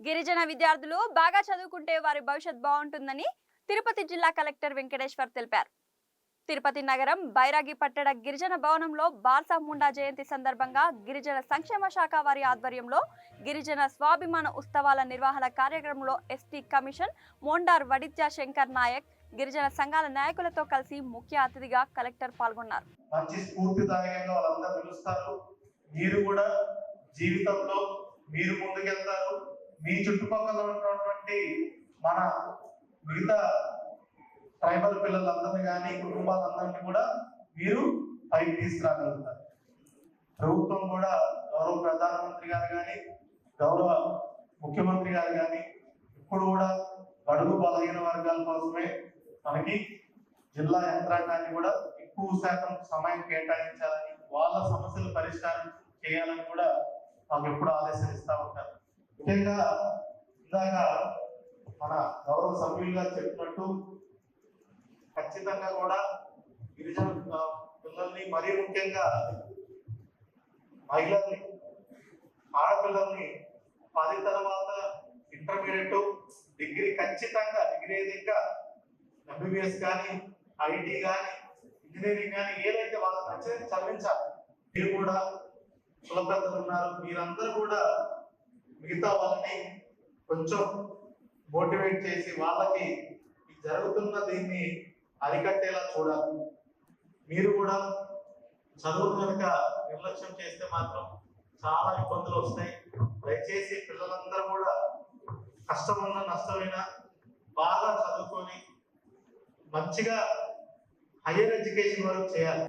గిరిజన విద్యార్థులు బాగా చదువుకుంటే వారి భవిష్యత్ బాగుంటుందని తిరుపతి జిల్లా కలెక్టర్ వెంకటేశ్వర్ తెలిపారు. తిరుపతి నగరం బైరాగి పట్టణ గిరిజన భవనంలో బార్సా ముండా జయంతి సందర్భంగా గిరిజన సంక్షేమ శాఖ వారి ఆధ్వర్యంలో గిరిజన స్వాభిమాన ఉత్సవాల నిర్వహణ కార్యక్రమంలో ఎస్టీ కమిషన్ మోండార్ వడిత్య శంకర్ నాయక్ గిరిజన సంఘాల నాయకులతో కలిసి ముఖ్య అతిథిగా కలెక్టర్ పాల్గొన్నారు. మంచి స్ఫూర్తిదాయకంగా వాళ్ళందరూ పిలుస్తారు. మీరు కూడా జీవితంలో మీరు ముందుకెళ్తారు. మీ చుట్టుపక్కల ఉన్నటువంటి మన మిగతా ట్రైబల్ పిల్లలందరినీ కానీ కుటుంబాలందరినీ కూడా మీరు పైకి తీసుకురాగలుగుతారు. ప్రభుత్వం కూడా గౌరవ ప్రధానమంత్రి గారు కానీ గౌరవ ముఖ్యమంత్రి గారు కానీ ఇప్పుడు కూడా బడుగు బలహీన వర్గాల కోసమే మనకి జిల్లా యంత్రాంగాన్ని కూడా ఎక్కువ శాతం సమయం కేటాయించాలని వాళ్ళ సమస్యలు పరిష్కారం చేయాలని కూడా మాకు ఎప్పుడు ఆదేశాలు ఇస్తూ ఉంటారు. ముఖ్యంగా ఇందాక మన గౌరవ సభ్యులు గారు చెప్పినట్టు ఖచ్చితంగా కూడా గిరిజన పిల్లల్ని మరీ ముఖ్యంగా మహిళల్ని ఆడపిల్లల్ని పది తర్వాత ఇంటర్మీడియట్ డిగ్రీ ఖచ్చితంగా డిగ్రీ అయితే ఇంకా ఎంబీబీఎస్ కానీ ఐటీ కానీ ఇంజనీరింగ్ కానీ ఏదైతే వాళ్ళకి నచ్చేది చదివించాలి. మీరు కూడా కుల ఉన్నారు మీరందరూ కూడా మిగతా వాళ్ళని కొంచెం మోటివేట్ చేసి వాళ్ళకి జరుగుతున్న దీన్ని అరికట్టేలా చూడాలి. మీరు కూడా చదువు కనుక నిర్లక్ష్యం చేస్తే మాత్రం చాలా ఇబ్బందులు వస్తాయి. దయచేసి పిల్లలందరూ కూడా కష్టమున్న నష్టమైన బాగా చదువుకొని మంచిగా హైయర్ ఎడ్యుకేషన్ వరకు చేయాలి.